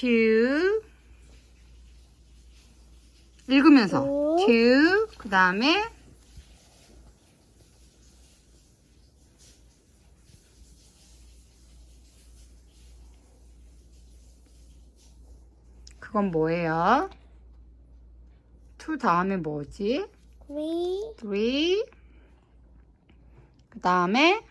two. 읽으면서 오. two. 그 다음에 그건 뭐예요? two 다음에 뭐지? three, three. 그 다음에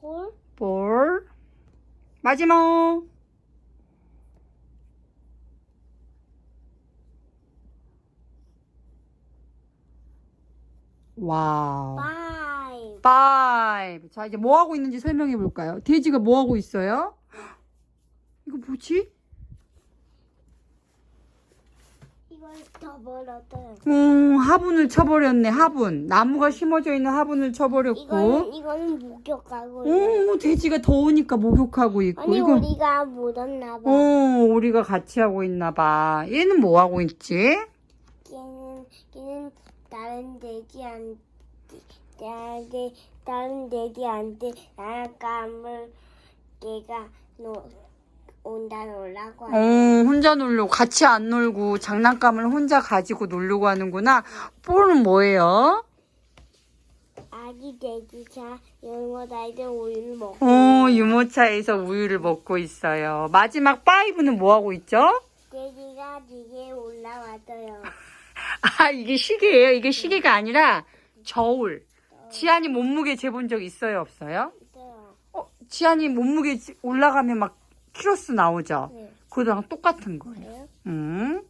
four, four. 마지막. 와우. five. five. 자, 이제 뭐 하고 있는지 설명해 볼까요? 돼지가 뭐 하고 있어요? 이거 뭐지? 이걸 더 벌었어요. 음, 화분을 쳐버렸네, 화분. 나무가 심어져 있는 화분을 쳐버렸고. 이거는 목욕하고. 오, 돼지가 더우니까 목욕하고 있고. 아니 이거, 우리가 묻었나 봐. 어, 우리가 같이 하고 있나 봐. 얘는 뭐 하고 있지? 걔는 걔는 다른 돼지한테 다른 돼- 다른 돼지한테 장난감을 걔가 노, 온다 놀라고 어. 혼자 놀려고, 같이 안 놀고, 장난감을 혼자 가지고 놀려고 하는구나. 뽀는 뭐예요? 아기 돼지차 영어다이들 우유를 먹고 어, 유모차에서 우유를 먹고 있어요. 마지막 파이브는 뭐 하고 있죠? 돼지가 뒤에 올라왔어요. 아, 이게 시계예요? 이게 시계가 아니라 저울. 지안이 몸무게 재본 적 있어요? 없어요? 있어요. 어, 지안이 몸무게 지- 올라가면 막 키로수 나오죠? 네. 그거랑 똑같은 거예요. 그래요? 음.